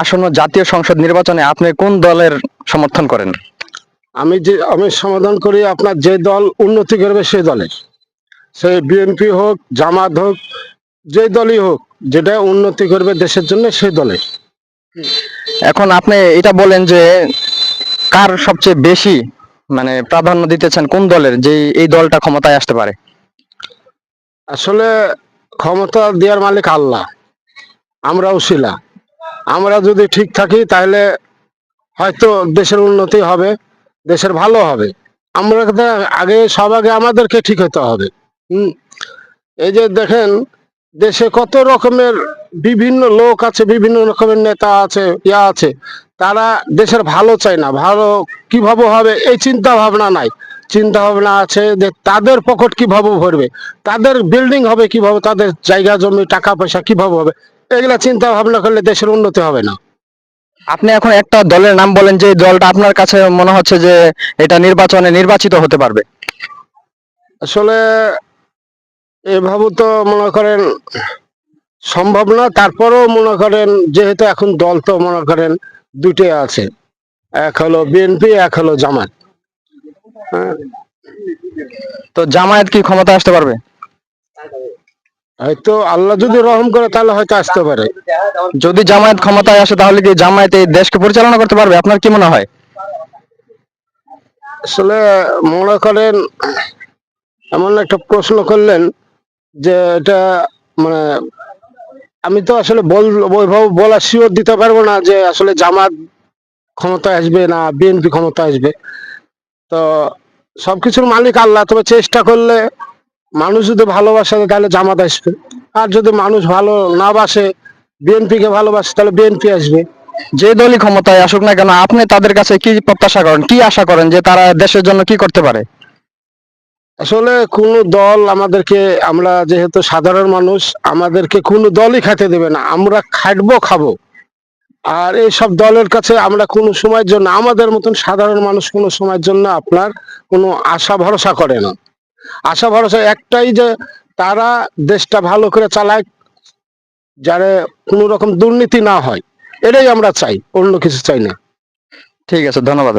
আসন্ন জাতীয় সংসদ নির্বাচনে আপনি কোন দলের সমর্থন করেন? আমি যে আমি সমাধান করি আপনার যে দল উন্নতি করবে সেই দলের। সে বিএনপি হোক জামাত হোক যে দলই হোক যেটা উন্নতি করবে দেশের জন্য সেই দলে এখন আপনি এটা বলেন যে কার সবচেয়ে বেশি মানে প্রাধান্য দিতেছেন কোন দলের যে এই দলটা ক্ষমতায় আসতে পারে? আসলে ক্ষমতা দেওয়ার মালিক আল্লাহ আমরা উশিলা আমরা যদি ঠিক থাকি, তাহলে হয়তো দেশের উন্নতি হবে, দেশের ভালো হবে। আমরা আগে, সব আগে আমাদেরকে ঠিক হতে হবে। হুম? এই যে দেখেন, দেশে কত রকমের বিভিন্ন লোক আছে, বিভিন্ন রকমের নেতা আছে, ইয়া আছে। তারা দেশের ভালো চায় না। ভালো কীভাবে হবে, এই চিন্তা ভাবনা নাই। চিন্তা ভাবনা আছে যে তাদের পকেট কীভাবে ভরবে? তাদের বিল্ডিং হবে কীভাবে? তাদের জায়গা, জমি, টাকা, পয়সা কীভাবে হবে? এগুলা চিন্তা ভাবনা করলে দেশের উন্নতি হবে না। আপনি এখন একটা দলের নাম বলেন যে দলটা আপনার কাছে মনে হচ্ছে যে এটা নির্বাচনে নির্বাচিত হতে পারবে? আসলে এভাবে তো মনে করেন সম্ভব না তারপরেও মনে করেন যেহেতু এখন দল তো মনে করেন দুটোই আছে এক হলো বিএনপি এক হলো জামাত হ্যাঁ। তো জামায়াত কি ক্ষমতা আসতে পারবে? হয়তো আল্লাহ যদি রহম করে তাহলে হয়তো আসতে পারে। যদি জামায়াত ক্ষমতায় আসে তাহলে কি জামায়াত এই দেশকে পরিচালনা করতে পারবে? আপনার কি মনে হয়? আসলে মনে করেন এমন একটা প্রশ্ন করলেন যে এটা মানে আমি তো আসলে বল ওইভাবে বলা শিওর দিতে পারব না যে আসলে জামাত ক্ষমতা আসবে না বিএনপি ক্ষমতা আসবে। তো সবকিছুর মালিক আল্লাহ তবে চেষ্টা করলে মানুষ যদি ভালোবাসে তাহলে জামাত আসবে। আর যদি মানুষ ভালো না বাসে বিএনপি কে ভালোবাসে তাহলে বিএনপি আসবে। যে দলই ক্ষমতায় আসুক না কেন আপনি তাদের কাছে কি প্রত্যাশা করেন? কি আশা করেন যে তারা দেশের জন্য কি করতে পারে? আসলে কোন দল আমাদেরকে আমরা যেহেতু সাধারণ মানুষ আমাদেরকে কোন দলই খেতে দেবে না। আমরা খাটবো খাব। আর এই সব দলের কাছে আমরা কোনো সময়ের জন্য আমাদের মতন সাধারণ মানুষ কোনো সময়ের জন্য আপনার কোনো আশা ভরসা করে না। আশা ভরসা একটাই যে তারা দেশটা ভালো করে চালায় যারা কোনো রকম দুর্নীতি না হয়। এটাই আমরা চাই, অন্য কিছু চাই না। ঠিক আছে, ধন্যবাদ।